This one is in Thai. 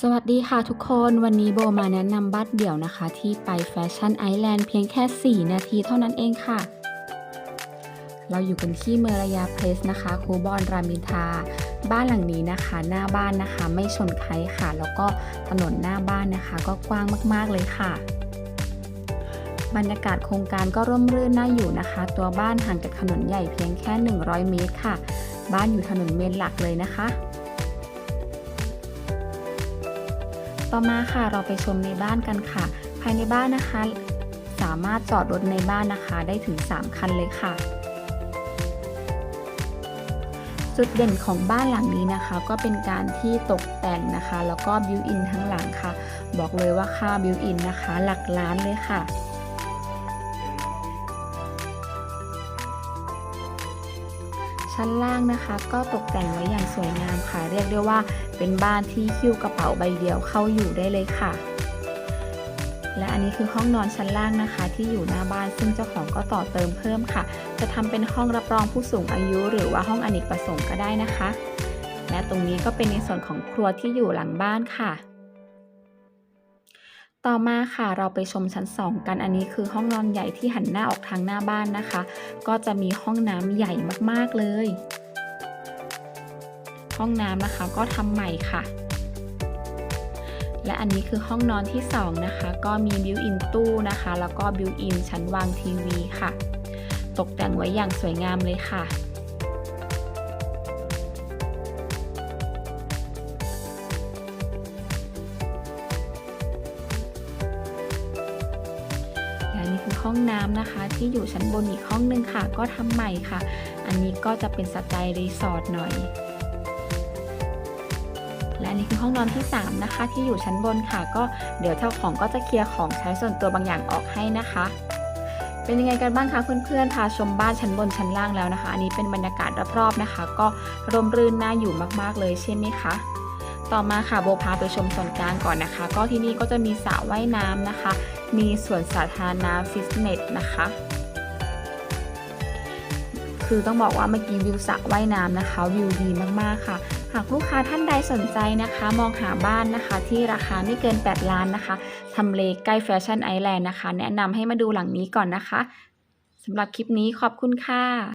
สวัสดีค่ะทุกคนวันนี้โบมาแนะนำบ้านเดี่ยวนะคะ ที่ไปแฟชั่นไอแลนด์เพียงแค่ 4 นาทีเท่านั้นเองค่ะ เราอยู่กันที่เมรยาเพลสนะคะคูบอนรามินทา บ้านหลังนี้นะคะ หน้าบ้านนะคะไม่ชนใครค่ะ แล้วก็ถนนหน้าบ้านนะคะ ก็กว้างมากๆเลยค่ะ บรรยากาศโครงการก็ร่มรื่นน่าอยู่นะคะ ตัวบ้านห่างจากถนนใหญ่เพียงแค่ 100 เมตรค่ะ บ้านอยู่ถนนเมนหลักเลยนะคะ ต่อมาค่ะเราไปชมในบ้านกันค่ะ ภายในบ้านนะคะ สามารถจอดรถในบ้านนะคะได้ถึง 3 คันเลยค่ะ จุดเด่นของบ้านหลังนี้นะคะ ก็เป็นการที่ตกแต่งนะคะ แล้วก็บิวอินทั้งหลังค่ะ บอกเลยว่าค่าบิวอินนะคะ หลักล้านเลยค่ะ ชั้นล่างนะคะ ก็ตกแต่งไว้อย่างสวยงามค่ะ เรียกได้ว่าเป็นบ้านที่คิ้วกระเป๋าใบเดียวเข้าอยู่ได้เลยค่ะ และอันนี้คือห้องนอนชั้นล่างนะคะ ที่อยู่หน้าบ้านซึ่งเจ้าของก็ต่อเติมเพิ่มค่ะ จะทำเป็นห้องรับรองผู้สูงอายุ หรือว่าห้องอเนกประสงค์ก็ได้นะคะ และตรงนี้ก็เป็นในส่วนของครัวที่อยู่หลังบ้านค่ะ ต่อมาค่ะเราไปชมชั้น 2 กันอันนี้คือห้องนอนใหญ่ที่หันหน้าออกทางหน้าบ้านนะคะ ก็จะมีห้องน้ำใหญ่มากๆเลย ห้องน้ำนะคะก็ทำใหม่ค่ะ และอันนี้คือห้องนอนที่ 2 นะคะ ก็มีบิวอินตู้นะคะ แล้วก็บิวอินชั้นวางทีวีค่ะ ตกแต่งไว้อย่างสวยงามเลยค่ะ ห้องน้ำนะคะ ที่อยู่ชั้นบนอีกห้องหนึงค่ะ ก็ทำใหม่ค่ะ อันนี้ก็จะเป็นสไตล์รีสอร์ทหน่อย และอันนี้คือห้องนอนที่ 3 นะคะ ที่อยู่ชั้นบนค่ะ ก็เดี๋ยวเจ้าของก็จะเคลียร์ของใช้ส่วนตัวบางอย่างออกให้นะคะเป็นยังไงกันบ้างคะเพื่อนๆ พาชมบ้านชั้นบนชั้นล่างแล้วนะคะ อันนี้เป็นบรรยากาศรอบๆนะคะ ก็ร่มรื่นน่าอยู่มากๆเลยใช่ไหมคะ ต่อมาค่ะโบพาไปชมส่วนกลางก่อนนะคะ ก็ที่นี่ก็จะมีสระว่ายน้ำนะคะ มีสวนสาธารณะฟิตเนสนะคะ คือต้องบอกว่าเมื่อกี้วิวสระว่ายน้ำนะคะวิวดีมากๆค่ะหากลูกค้าท่านใดสนใจนะคะ มองหาบ้านนะคะ ที่ราคาไม่เกิน 8 ล้านนะคะทำเลใกล้แฟชั่นไอแลนด์นะคะ แนะนำให้มาดูหลังนี้ก่อนนะคะสำหรับคลิปนี้ขอบคุณค่ะ